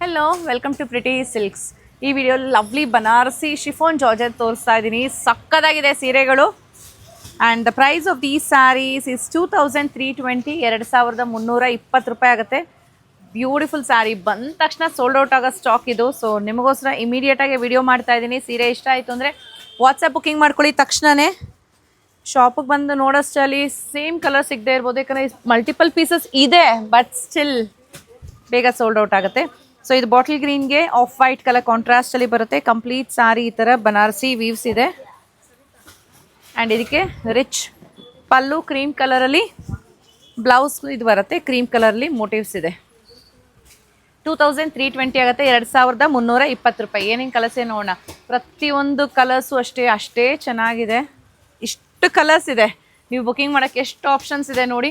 Hello welcome to Pretty Silks ಈ video lovely Banarasi chiffon georgette ತೋರಿಸ್ತಾ ಇದ್ದೀನಿ. ಸಕ್ಕದಾಗಿದೆ ಸೀರೆಗಳು. And the price of these sarees is two thousand three twenty ಎರಡು ಸಾವಿರದ ಮುನ್ನೂರ ಇಪ್ಪತ್ತು ರೂಪಾಯಿ ಆಗುತ್ತೆ. ಬ್ಯೂಟಿಫುಲ್ ಸ್ಯಾರಿ ಬಂದ ತಕ್ಷಣ ಸೋಲ್ಡ್ ಔಟ್ ಆಗೋ ಸ್ಟಾಕ್ ಇದು. ಸೊ ನಿಮಗೋಸ್ಕರ ಇಮಿಡಿಯೇಟಾಗಿ ವಿಡಿಯೋ ಮಾಡ್ತಾ ಇದ್ದೀನಿ. ಸೀರೆ ಇಷ್ಟ ಆಯಿತು ಅಂದರೆ ವಾಟ್ಸಪ್ ಬುಕ್ಕಿಂಗ್ ಮಾಡ್ಕೊಳ್ಳಿ ತಕ್ಷಣವೇ ಶಾಪಿಗೆ ಬಂದು ನೋಡೋಷ್ಟಲ್ಲಿ ಸೇಮ್ ಕಲರ್ ಸಿಗದೆ ಇರ್ಬೋದು. ಯಾಕಂದರೆ ಮಲ್ಟಿಪಲ್ ಪೀಸಸ್ ಇದೆ ಬಟ್ ಸ್ಟಿಲ್ ಬೇಗ ಸೋಲ್ಡ್ ಔಟ್ ಆಗುತ್ತೆ. ಸೊ ಇದು ಬಾಟಲ್ ಗ್ರೀನ್ಗೆ ಆಫ್ ವೈಟ್ ಕಲರ್ ಕಾಂಟ್ರಾಸ್ಟಲ್ಲಿ ಬರುತ್ತೆ. ಕಂಪ್ಲೀಟ್ ಸಾರಿ ಈ ಥರ ಬನಾರಸಿ ವೀವ್ಸ್ ಇದೆ. ಆ್ಯಂಡ್ ಇದಕ್ಕೆ ರಿಚ್ ಪಲ್ಲು ಕ್ರೀಮ್ ಕಲರಲ್ಲಿ ಬ್ಲೌಸ್ ಇದು ಬರುತ್ತೆ. ಕ್ರೀಮ್ ಕಲರಲ್ಲಿ ಮೋಟಿವ್ಸ್ ಇದೆ. ಟೂ ತೌಸಂಡ್ ತ್ರೀ ಟ್ವೆಂಟಿ ಆಗುತ್ತೆ. ಎರಡು ಸಾವಿರದ ಮುನ್ನೂರ ಇಪ್ಪತ್ತು ರೂಪಾಯಿ. ಏನೇನು ಕಲರ್ಸೇ ನೋಡೋಣ. ಪ್ರತಿಯೊಂದು ಕಲರ್ಸು ಅಷ್ಟೇ ಅಷ್ಟೇ ಚೆನ್ನಾಗಿದೆ. ಇಷ್ಟು ಕಲರ್ಸ್ ಇದೆ. ನೀವು ಬುಕಿಂಗ್ ಮಾಡೋಕ್ಕೆ ಎಷ್ಟು ಆಪ್ಷನ್ಸ್ ಇದೆ ನೋಡಿ.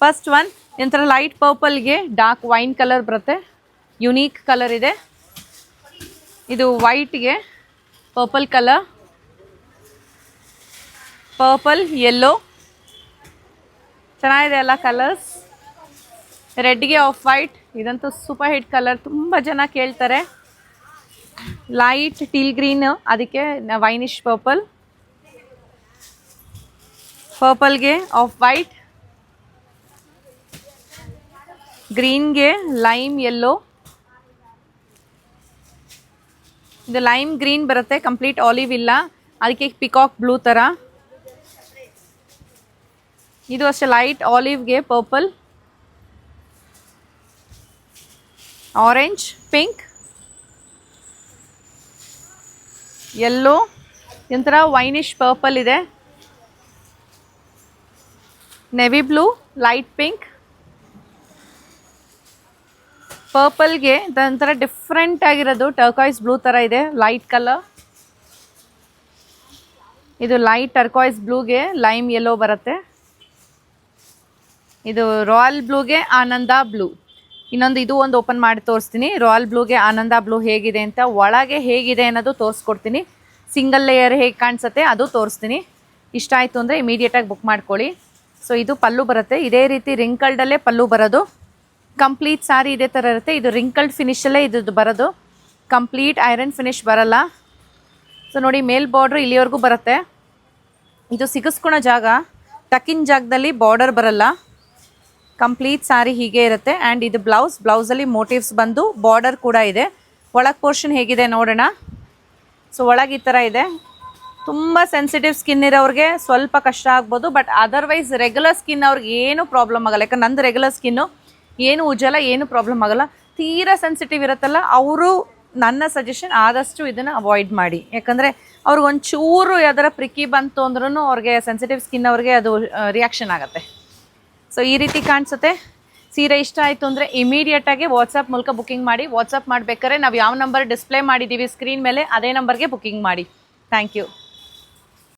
ಫಸ್ಟ್ ಒನ್ ಒಂಥರ ಲೈಟ್ ಪರ್ಪಲ್ಗೆ ಡಾರ್ಕ್ ವೈನ್ ಕಲರ್ ಬರುತ್ತೆ. ಯುನೀಕ್ ಕಲರ್ ಇದೆ. ಇದು ವೈಟ್ಗೆ ಪರ್ಪಲ್ ಕಲರ್. ಪರ್ಪಲ್ ಯೆಲ್ಲೋ ಚೆನ್ನಾಗಿದೆ ಅಲ್ಲ ಕಲರ್ಸ್? ರೆಡ್ಗೆ ಆಫ್ ವೈಟ್. ಇದಂತೂ ಸೂಪರ್ ಹಿಟ್ ಕಲರ್. ತುಂಬ ಜನ ಕೇಳ್ತಾರೆ. ಲೈಟ್, ಟೀಲ್ ಗ್ರೀನ್, ಅದಕ್ಕೆ ವೈನಿಶ್ ಪರ್ಪಲ್. ಪರ್ಪಲ್ಗೆ ಆಫ್ ವೈಟ್. ಗ್ರೀನ್ಗೆ ಲೈಮ್ ಯೆಲ್ಲೋ ಇದು ಲೈಮ್ ಗ್ರೀನ್ ಬರುತ್ತೆ, ಕಂಪ್ಲೀಟ್ ಆಲಿವ್ ಇಲ್ಲ. ಅದಕ್ಕೆ ಪಿಕಾಕ್ ಬ್ಲೂ ಥರ ಇದು ಅಷ್ಟೇ ಲೈಟ್ ಆಲಿವ್ಗೆ ಪರ್ಪಲ್. Orange, pink. ಎಲ್ಲೋ ಒಂಥರ ವೈನಿಶ್ ಪರ್ಪಲ್ ಇದೆ. ನೆವಿ ಬ್ಲೂ ಲೈಟ್ ಪಿಂಕ್ ಪರ್ಪಲ್ಗೆ ಒಂಥರ ಡಿಫ್ರೆಂಟ್ ಆಗಿರೋದು. ಟರ್ಕಾಯ್ಸ್ ಬ್ಲೂ ಥರ ಇದೆ. ಲೈಟ್ ಕಲರ್ ಇದು ಲೈಟ್ ಟರ್ಕಾಯ್ಸ್ ಬ್ಲೂಗೆ ಲೈಮ್ ಯೆಲ್ಲೋ ಬರುತ್ತೆ. ಇದು ರಾಯಲ್ ಬ್ಲೂಗೆ ಆನಂದ ಬ್ಲೂ ಇನ್ನೊಂದು ಇದು ಒಂದು ಓಪನ್ ಮಾಡಿ ತೋರಿಸ್ತೀನಿ. ರಾಯಲ್ ಬ್ಲೂಗೆ ಆನಂದ ಬ್ಲೂ ಹೇಗಿದೆ ಅಂತ ಒಳಗೆ ಹೇಗಿದೆ ಅನ್ನೋದು ತೋರಿಸ್ಕೊಡ್ತೀನಿ. ಸಿಂಗಲ್ ಲೇಯರ್ ಹೇಗೆ ಕಾಣಿಸುತ್ತೆ ಅದು ತೋರಿಸ್ತೀನಿ. ಇಷ್ಟ ಆಯಿತು ಅಂದರೆ ಇಮಿಡಿಯೇಟಾಗಿ ಬುಕ್ ಮಾಡ್ಕೊಳ್ಳಿ. ಸೊ ಇದು ಪಲ್ಲು ಬರುತ್ತೆ. ಇದೇ ರೀತಿ ರಿಂಕಲ್ಡಲ್ಲೇ ಪಲ್ಲು ಬರೋದು. ಕಂಪ್ಲೀಟ್ ಸಾರಿ ಇದೇ ಥರ ಇರುತ್ತೆ. ಇದು ರಿಂಕಲ್ಡ್ ಫಿನಿಷಲ್ಲೇ ಇದು ಬರೋದು. ಕಂಪ್ಲೀಟ್ ಐರನ್ ಫಿನಿಶ್ ಬರಲ್ಲ. ಸೊ ನೋಡಿ, ಮೇಲ್ ಬಾರ್ಡ್ರ್ ಇಲ್ಲಿವರೆಗೂ ಬರುತ್ತೆ. ಇದು ಸಿಗಿಸ್ಕೊಳೋ ಜಾಗ. ಟಕಿನ್ ಜಾಗದಲ್ಲಿ ಬಾರ್ಡರ್ ಬರಲ್ಲ. ಕಂಪ್ಲೀಟ್ ಸಾರಿ ಹೀಗೆ ಇರುತ್ತೆ. ಆ್ಯಂಡ್ ಇದು ಬ್ಲೌಸ್ ಬ್ಲೌಸಲ್ಲಿ ಮೋಟಿವ್ಸ್ ಬಂದು ಬಾರ್ಡರ್ ಕೂಡ ಇದೆ. ಒಳಗೆ ಪೋರ್ಷನ್ ಹೇಗಿದೆ ನೋಡೋಣ. ಸೊ ಒಳಗೆ ಈ ಥರ ಇದೆ. ತುಂಬ ಸೆನ್ಸಿಟಿವ್ ಸ್ಕಿನ್ ಇರೋರಿಗೆ ಸ್ವಲ್ಪ ಕಷ್ಟ ಆಗ್ಬೋದು ಬಟ್ ಅದರ್ವೈಸ್ ರೆಗ್ಯುಲರ್ ಸ್ಕಿನ್ ಅವ್ರಿಗೆ ಏನೂ ಪ್ರಾಬ್ಲಮ್ ಆಗಲ್ಲ. ಯಾಕಂದ್ರೆ ನಂದು ರೆಗ್ಯುಲರ್ ಸ್ಕಿನ್ನು ಏನು ಉಜ್ಜಲ್ಲ ಏನು ಪ್ರಾಬ್ಲಮ್ ಆಗಲ್ಲ. ತೀರಾ ಸೆನ್ಸಿಟಿವ್ ಇರುತ್ತಲ್ಲ, ಅವರು ನನ್ನ ಸಜೆಷನ್ ಆದಷ್ಟು ಇದನ್ನು ಅವಾಯ್ಡ್ ಮಾಡಿ. ಯಾಕಂದರೆ ಅವ್ರಿಗೆ ಒಂಚೂರು ಯಾವ್ದಾರ ಪ್ರಿಕಿ ಬಂತು ಅಂದ್ರೂ ಅವ್ರಿಗೆ ಸೆನ್ಸಿಟಿವ್ ಸ್ಕಿನ್ ಅವ್ರಿಗೆ ಅದು ರಿಯಾಕ್ಷನ್ ಆಗುತ್ತೆ. ಸೊ ಈ ರೀತಿ ಕಾಣಿಸುತ್ತೆ. ಸೀರೆ ಇಷ್ಟ ಆಯಿತು ಅಂದರೆ ಇಮಿಡಿಯೇಟಾಗಿ ವಾಟ್ಸಪ್ ಮೂಲಕ ಬುಕಿಂಗ್ ಮಾಡಿ. ವಾಟ್ಸಪ್ ಮಾಡಬೇಕಾದ್ರೆ ನಾವು ಯಾವ ನಂಬರ್ ಡಿಸ್ಪ್ಲೇ ಮಾಡಿದ್ದೀವಿ ಸ್ಕ್ರೀನ್ ಮೇಲೆ, ಅದೇ ನಂಬರ್ಗೆ ಬುಕಿಂಗ್ ಮಾಡಿ. Thank you